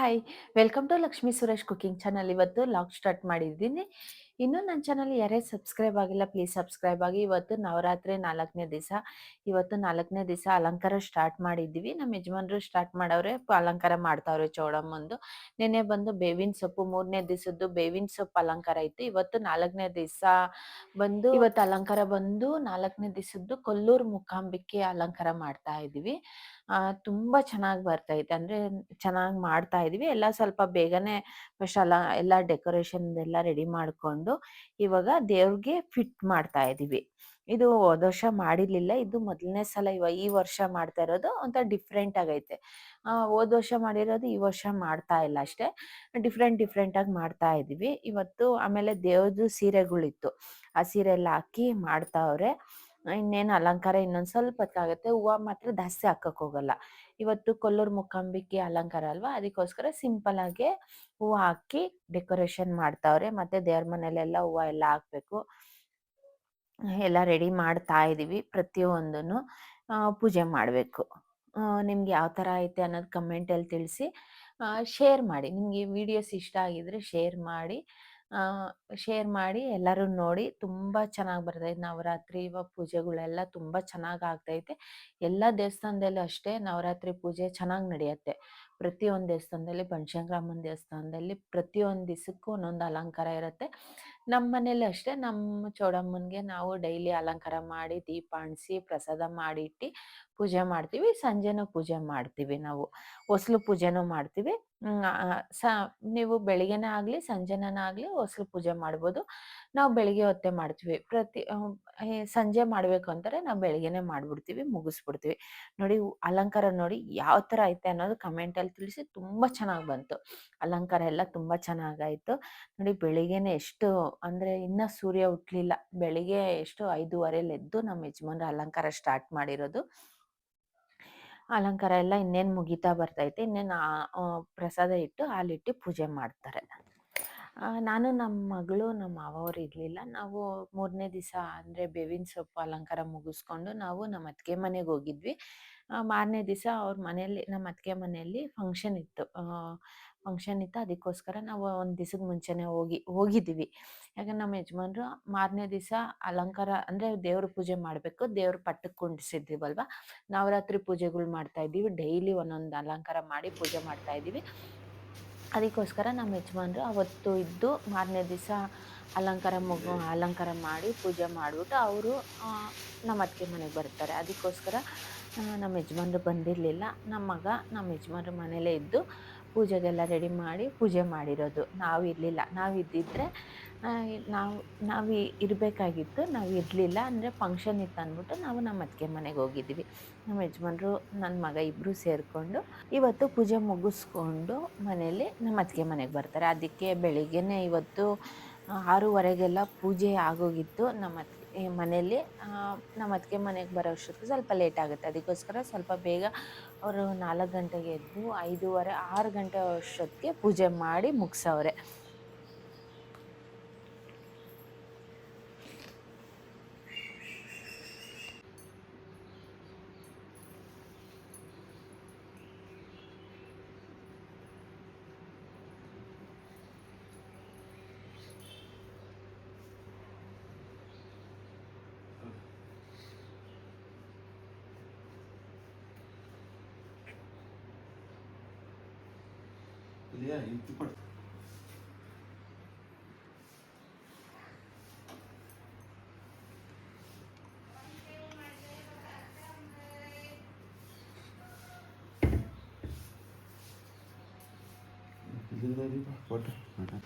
Hi welcome to Lakshmi Suresh cooking channel ಇವತ್ತು log start ಮಾಡಿದ್ದೀನಿ. ಇನ್ನೂ ನನ್ನ ಚಾನಲ್ ಯಾರೇ ಸಬ್ಸ್ಕ್ರೈಬ್ ಆಗಿಲ್ಲ ಪ್ಲೀಸ್ ಸಬ್ಸ್ಕ್ರೈಬ್ ಆಗಿ. ಇವತ್ತು ನವರಾತ್ರಿ ನಾಲ್ಕನೇ ದಿವಸ. ಇವತ್ತು ನಾಲ್ಕನೇ ದಿವಸ ಅಲಂಕಾರ ಸ್ಟಾರ್ಟ್ ಮಾಡಿದ್ದೀವಿ. ನಮ್ಮ ಯಜಮಾನರು ಸ್ಟಾರ್ಟ್ ಮಾಡವ್ರೆ ಅಲಂಕಾರ ಮಾಡ್ತಾವ್ರೆ ಚೌಡಮ್ಮಂದು. ನೆನ್ನೆ ಬಂದು ಬೇವಿನ ಸೊಪ್ಪು ಮೂರನೇ ದಿವಸದ್ದು ಬೇವಿನ ಸೊಪ್ಪು ಅಲಂಕಾರ ಇತ್ತು. ಇವತ್ತು ನಾಲ್ಕನೇ ದಿವಸ ಬಂದು ಇವತ್ತು ಅಲಂಕಾರ ಬಂದು ನಾಲ್ಕನೇ ದಿವಸದ್ದು ಕೊಲ್ಲೂರು ಮುಖಾಂಬಿಕೆ ಅಲಂಕಾರ ಮಾಡ್ತಾ ಇದೀವಿ ಆ ತುಂಬಾ ಚೆನ್ನಾಗಿ ಬರ್ತಾ ಇತ್ತು. ಅಂದ್ರೆ ಚೆನ್ನಾಗಿ ಮಾಡ್ತಾ ಇದೀವಿ ಎಲ್ಲ ಸ್ವಲ್ಪ ಬೇಗನೆ ಫಸ್ಟ್ ಅಲ ಎಲ್ಲ ಡೆಕೋರೇಷನ್ ಎಲ್ಲ ರೆಡಿ ಮಾಡ್ಕೊಂಡು ಇವಾಗ ದೇವ್ರಿಗೆ ಫಿಟ್ ಮಾಡ್ತಾ ಇದೀವಿ. ಇದು ಹೋದ ವರ್ಷ ಮಾಡಿರ್ಲಿಲ್ಲ, ಇದು ಮೊದಲನೇ ಸಲ ಇವಾಗ ಈ ವರ್ಷ ಮಾಡ್ತಾ ಇರೋದು ಅಂತ ಡಿಫ್ರೆಂಟ್ ಆಗೈತೆ. ಹೋದ ವರ್ಷ ಮಾಡಿರೋದು ಈ ವರ್ಷ ಮಾಡ್ತಾ ಇಲ್ಲ ಅಷ್ಟೇ. ಡಿಫ್ರೆಂಟ್ ಡಿಫ್ರೆಂಟ್ ಆಗಿ ಮಾಡ್ತಾ ಇದೀವಿ. ಇವತ್ತು ಆಮೇಲೆ ದೇವ್ರದ್ದು ಸೀರೆಗಳಿತ್ತು. ಆ ಸೀರೆ ಎಲ್ಲ ಹಾಕಿ ಮಾಡ್ತಾವ್ರೆ. ಇನ್ನೇನು ಅಲಂಕಾರ ಇನ್ನೊಂದು ಸ್ವಲ್ಪ ಹೊತ್ತಾಗುತ್ತೆ. ಹೂವು ಮಾತ್ರ ಜಾಸ್ತಿ ಹಾಕಕ್ ಹೋಗಲ್ಲ. ಇವತ್ತು ಕೊಲ್ಲೂರು ಮುಖಾಂಬಿಕೆ ಅಲಂಕಾರ ಅಲ್ವಾ? ಅದಕ್ಕೋಸ್ಕರ ಸಿಂಪಲ್ ಆಗಿ ಹೂವ ಹಾಕಿ ಡೆಕೋರೇಷನ್ ಮಾಡ್ತಾವ್ರೆ. ಮತ್ತೆ ದೇವ್ರ ಮನೇಲೆಲ್ಲ ಹೂವು ಎಲ್ಲ ಹಾಕ್ಬೇಕು. ಎಲ್ಲ ರೆಡಿ ಮಾಡ್ತಾ ಇದೀವಿ ಪ್ರತಿಯೊಂದನ್ನು ಪೂಜೆ ಮಾಡಬೇಕು. ನಿಮ್ಗೆ ಯಾವ ಥರ ಐತೆ ಅನ್ನೋದು ಕಮೆಂಟಲ್ಲಿ ತಿಳಿಸಿ ಶೇರ್ ಮಾಡಿ. ನಿಮಗೆ ವಿಡಿಯೋಸ್ ಇಷ್ಟ ಆಗಿದ್ರೆ ಶೇರ್ ಮಾಡಿ. ಶೇರ್ ಮಾಡಿ ಎಲ್ಲರೂ ನೋಡಿ ತುಂಬ ಚೆನ್ನಾಗಿ ಬರ್ತೈತೆ. ನವರಾತ್ರಿ ಇವಾಗ ಪೂಜೆಗಳೆಲ್ಲ ತುಂಬ ಚೆನ್ನಾಗಿ ಆಗ್ತೈತೆ. ಎಲ್ಲ ದೇವಸ್ಥಾನದಲ್ಲೂ ಅಷ್ಟೇ ನವರಾತ್ರಿ ಪೂಜೆ ಚೆನ್ನಾಗಿ ನಡೆಯುತ್ತೆ. ಪ್ರತಿಯೊಂದು ದೇವಸ್ಥಾನದಲ್ಲಿ ಬನಶಂಕರಮ್ಮನ ದೇವಸ್ಥಾನದಲ್ಲಿ ಪ್ರತಿಯೊಂದು ದಿವಸಕ್ಕೂ ಒಂದೊಂದು ಅಲಂಕಾರ ಇರುತ್ತೆ. ನಮ್ಮ ಮನೇಲಿ ಅಷ್ಟೇ ನಮ್ಮ ಚೌಡಮ್ಮನಿಗೆ ನಾವು ಡೈಲಿ ಅಲಂಕಾರ ಮಾಡಿ, ದೀಪ ಅಣಿಸಿ ಪ್ರಸಾದ ಮಾಡಿಟ್ಟು ಪೂಜೆ ಮಾಡ್ತೀವಿ. ಸಂಜೆನೂ ಪೂಜೆ ಮಾಡ್ತೀವಿ ನಾವು. ಹೊಸ್ಲು ಪೂಜೆನೂ ಮಾಡ್ತೀವಿ. ಸ, ನೀವು ಬೆಳಿಗ್ಗೆನೇ ಆಗಲಿ, ಸಂಜೆನೇ ಆಗಲಿ ಹೊಸ್ಲು ಪೂಜೆ ಮಾಡ್ಬೋದು. ನಾವು ಬೆಳಿಗ್ಗೆ ಹೊತ್ತೆ ಮಾಡ್ತೀವಿ. ಪ್ರತಿ ಸಂಜೆ ಮಾಡಬೇಕು ಅಂತಾರೆ ನಾವು ಬೆಳಿಗ್ಗೆನೆ ಮಾಡ್ಬಿಡ್ತೀವಿ, ಮುಗಿಸ್ಬಿಡ್ತೀವಿ. ನೋಡಿ ಅಲಂಕಾರ ನೋಡಿ ಯಾವ ಥರ ಐತೆ ಅನ್ನೋದು ಕಮೆಂಟಲ್ಲಿ ತಿಳಿಸಿ ತುಂಬ ಚೆನ್ನಾಗಿ ಬಂತು. ಅಲಂಕಾರ ಎಲ್ಲ ತುಂಬ ಚೆನ್ನಾಗಾಯ್ತು. ನೋಡಿ ಬೆಳಿಗ್ಗೆನೆ ಎಷ್ಟು, ಅಂದರೆ ಇನ್ನ ಸೂರ್ಯ ಹುಟ್ಲಿಲ್ಲ. ಬೆಳಿಗ್ಗೆ ಎಷ್ಟು ಐದೂವರೆಲಿ ಎದ್ದು ನಮ್ಮ ಯಜಮಾನ್ರ ಅಲಂಕಾರ ಸ್ಟಾರ್ಟ್ ಮಾಡಿರೋದು. ಅಲಂಕಾರ ಎಲ್ಲ ಇನ್ನೇನು ಮುಗಿತಾ ಬರ್ತೈತೆ, ಇನ್ನೇನು ಪ್ರಸಾದ ಇಟ್ಟು ಹಾಲಿಟ್ಟು ಪೂಜೆ ಮಾಡ್ತಾರೆ. ನಾನು ನಮ್ಮ ಮಗಳು ನಮ್ಮ ಮಾವವ್ರು ಇರಲಿಲ್ಲ. ನಾವು ಮೂರನೇ ದಿವಸ ಅಂದರೆ ಬೇವಿನ ಸೊಪ್ಪು ಅಲಂಕಾರ ಮುಗಿಸ್ಕೊಂಡು ನಾವು ನಮ್ಮ ಅತ್ತಿಗೆ ಮನೆಗೆ ಹೋಗಿದ್ವಿ. ಮಾರನೇ ದಿವಸ ಅವ್ರ ಮನೆಯಲ್ಲಿ ನಮ್ಮ ಅತ್ತಿಗೆ ಮನೆಯಲ್ಲಿ ಫಂಕ್ಷನ್ ಇತ್ತು. ಫಂಕ್ಷನ್ ಇತ್ತು. ಅದಕ್ಕೋಸ್ಕರ ನಾವು ಒಂದು ದಿವಸದ ಮುಂಚೆನೇ ಹೋಗಿ, ಹೋಗಿದ್ದೀವಿ. ಯಾಕಂದ್ರೆ ನಮ್ಮ ಯಜಮಾನ್ರು ಮಾರನೇ ದಿವಸ ಅಲಂಕಾರ ಅಂದರೆ ದೇವ್ರ ಪೂಜೆ ಮಾಡಬೇಕು. ದೇವ್ರ ಪಟ್ಟಕ್ಕೆ ಕುಂಡಿಸಿದ್ದೀವಲ್ವ ನವರಾತ್ರಿ ಪೂಜೆಗಳು ಮಾಡ್ತಾ ಇದ್ದೀವಿ. ಡೈಲಿ ಒಂದೊಂದು ಅಲಂಕಾರ ಮಾಡಿ ಪೂಜೆ ಮಾಡ್ತಾ ಇದ್ದೀವಿ. ಅದಕ್ಕೋಸ್ಕರ ನಮ್ಮ ಯಜಮಾನ್ರು ಅವತ್ತು ಇದ್ದು ಮಾರನೇ ದಿವಸ ಅಲಂಕಾರ ಮಗು, ಅಲಂಕಾರ ಮಾಡಿ ಪೂಜೆ ಮಾಡಿಬಿಟ್ಟು ಅವರು ನಮ್ಮ ಅತ್ತಿಗೆ ಮನೆಗೆ ಬರ್ತಾರೆ. ಅದಕ್ಕೋಸ್ಕರ ನಮ್ಮ ಯಜಮಾನ್ರು ಬಂದಿರಲಿಲ್ಲ. ನಮ್ಮ ಮಗ ನಮ್ಮ ಯಜಮಾನ್ರ ಮನೆಯಲ್ಲೇ ಇದ್ದು ಪೂಜೆಗೆಲ್ಲ ರೆಡಿ ಮಾಡಿ ಪೂಜೆ ಮಾಡಿರೋದು. ನಾವು ಇರಲಿಲ್ಲ. ನಾವು ಇದ್ದಿದ್ರೆ ನಾವು ನಾವು ಇರಬೇಕಾಗಿತ್ತು. ನಾವು ಇರಲಿಲ್ಲ ಅಂದರೆ ಫಂಕ್ಷನ್ ಇತ್ತು ಅಂದ್ಬಿಟ್ಟು ನಾವು ನಮ್ಮ ಅತ್ತಿಗೆ ಮನೆಗೆ ಹೋಗಿದ್ದೀವಿ ನಮ್ಮ ಯಜಮಾನ್ರು ನನ್ನ ಮಗ ಇಬ್ಬರು ಸೇರಿಕೊಂಡು ಇವತ್ತು ಪೂಜೆ ಮುಗಿಸ್ಕೊಂಡು ಮನೇಲಿ ನಮ್ಮ ಅತ್ತಿಗೆ ಮನೆಗೆ ಬರ್ತಾರೆ. ಅದಕ್ಕೆ ಬೆಳಿಗ್ಗೆನೇ ಇವತ್ತು ಆರೂವರೆಗೆಲ್ಲ ಪೂಜೆ ಆಗೋಗಿತ್ತು. ನಮ್ಮ ಅತ್ತಿಗೆ ಮನೇಲಿ ನಮ್ಮ ಅತ್ತಿಗೆ ಮನೆಗೆ ಬರೋ ಅಷ್ಟೊತ್ತಿಗೆ ಸ್ವಲ್ಪ ಲೇಟ್ ಆಗುತ್ತೆ. ಅದಕ್ಕೋಸ್ಕರ ಸ್ವಲ್ಪ ಬೇಗ ಅವರು ನಾಲ್ಕು ಗಂಟೆಗೆ ಎದ್ದು ಐದೂವರೆ ಆರು ಗಂಟೆ ಅಷ್ಟೊತ್ತಿಗೆ ಪೂಜೆ ಮಾಡಿ ಮುಗಿಸವ್ರೆ. இல்லையா இது படு இதுதான் போட்டு போட்டு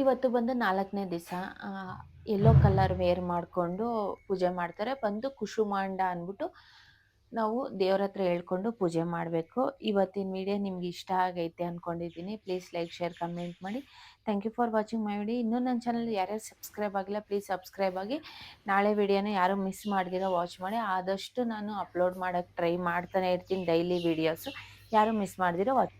ಇವತ್ತು ಬಂದು ನಾಲ್ಕನೇ ದಿವಸ ಎಲ್ಲೋ ಕಲರ್ ವೇರ್ ಮಾಡಿಕೊಂಡು ಪೂಜೆ ಮಾಡ್ತಾರೆ. ಬಂದು ಕುಶುಮಾಂಡ ಅಂದ್ಬಿಟ್ಟು ನಾವು ದೇವ್ರ ಹತ್ರ ಹೇಳ್ಕೊಂಡು ಪೂಜೆ ಮಾಡಬೇಕು. ಇವತ್ತಿನ ವಿಡಿಯೋ ನಿಮ್ಗೆ ಇಷ್ಟ ಆಗೈತೆ ಅಂದ್ಕೊಂಡಿದ್ದೀನಿ ಪ್ಲೀಸ್ ಲೈಕ್, ಶೇರ್, ಕಮೆಂಟ್ ಮಾಡಿ. Thank you for watching my video. ಇನ್ನೂ ನನ್ನ ಚಾನಲ್ ಯಾರ್ಯಾರು ಸಬ್ಸ್ಕ್ರೈಬ್ ಆಗಿಲ್ಲ, ಪ್ಲೀಸ್ ಸಬ್ಸ್ಕ್ರೈಬ್ ಆಗಿ. ನಾಳೆ ವಿಡಿಯೋನ ಯಾರು ಮಿಸ್ ಮಾಡಿದಿರೋ ವಾಚ್ ಮಾಡಿ. ಆದಷ್ಟು ನಾನು ಅಪ್ಲೋಡ್ ಮಾಡೋಕ್ಕೆ ಟ್ರೈ ಮಾಡ್ತಾನೆ ಇರ್ತೀನಿ ಡೈಲಿ ವೀಡಿಯೋಸು. ಯಾರು ಮಿಸ್ ಮಾಡಿದಿರೋ ವಾಚ್